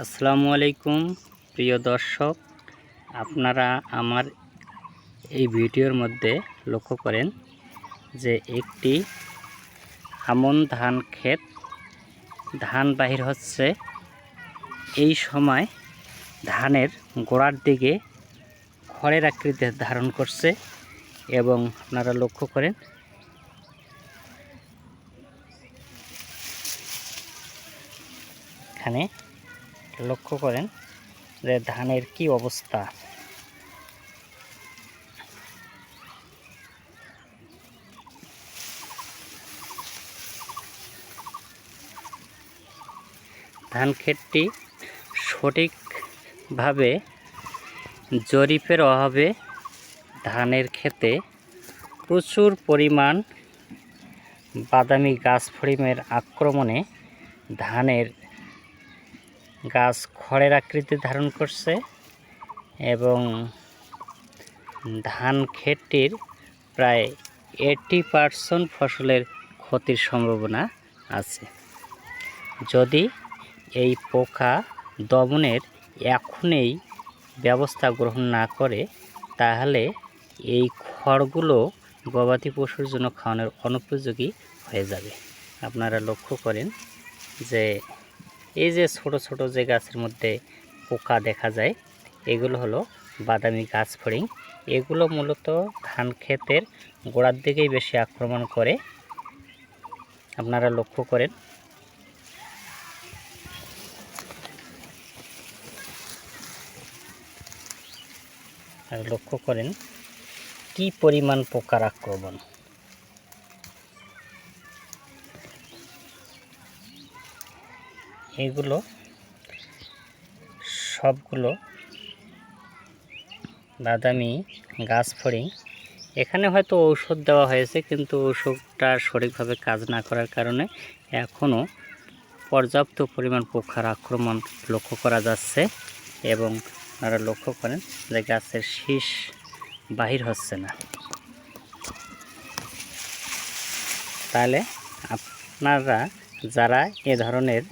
আসসালামু আলাইকুম প্রিয় দর্শক, আপনারা আমার এই ভিডিওর মধ্যে লক্ষ্য করেন যে একটি আমন ধান ক্ষেত, ধান বাহির হচ্ছে। এই সময় ধানের গোড়ার দিকে খড়ের আকৃতি ধারণ করছে এবং আপনারা লক্ষ্য করেন এখানে লক্ষ্য করেন যে ধানের কি অবস্থা। ধান ক্ষেতটি সঠিকভাবে জরিপের অভাবে ধানের ক্ষেতে প্রচুর পরিমাণ বাদামি গাছ ফড়িমের আক্রমণে ধানের গাছ খড়ের আকৃতি ধারণ করছে এবং ধান ক্ষেতটির প্রায় এইটি পার্সেন্ট ফসলের ক্ষতির সম্ভাবনা আছে। যদি এই পোকা দমনের এখনই ব্যবস্থা গ্রহণ না করে, তাহলে এই খড়গুলো গবাদি পশুর জন্য খাওয়ানোর অনুপযোগী হয়ে যাবে। আপনারা লক্ষ্য করেন যে এই যে ছোট ছোট যে গাছের মধ্যে পোকা দেখা যায়, এগুলো হলো বাদামি গাছ ফড়িং। এগুলো মূলত ধান ক্ষেতের গোড়ার দিকেই বেশি আক্রমণ করে। আপনারা লক্ষ্য করেন। আর লক্ষ্য করেন কি পরিমাণ পোকার আক্রমণ। এগুলো সবগুলো বাদামি গাছ ফড়িং। এখানে হয়তো ঔষধ দেওয়া হয়েছে, কিন্তু ঔষধটা সঠিকভাবে কাজ না করার কারণে এখনও পর্যাপ্ত পরিমাণ পোকার আক্রমণ লক্ষ্য করা যাচ্ছে এবং আপনারা লক্ষ্য করেন যে গাছের শীষ বাহির হচ্ছে না। তাহলে আপনারা যারা এ ধরনের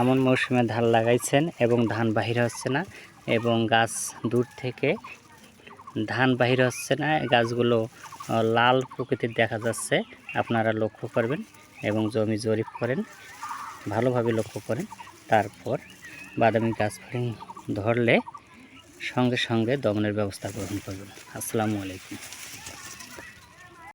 আমন মৌসুমে ধান লাগাইছেন এবং ধান বাহির হচ্ছে না এবং গাছ দূর থেকে ধান বাহির হচ্ছে না। গাছগুলো লাল প্রকৃতির দেখা যাচ্ছে। আপনারা লক্ষ্য করবেন এবং জমি জরিপ করেন, ভালোভাবে লক্ষ্য করেন। তারপর বাদামি গাছ ধরলে সঙ্গে সঙ্গে দমনের ব্যবস্থা গ্রহণ করবেন। আসসালামু আলাইকুম।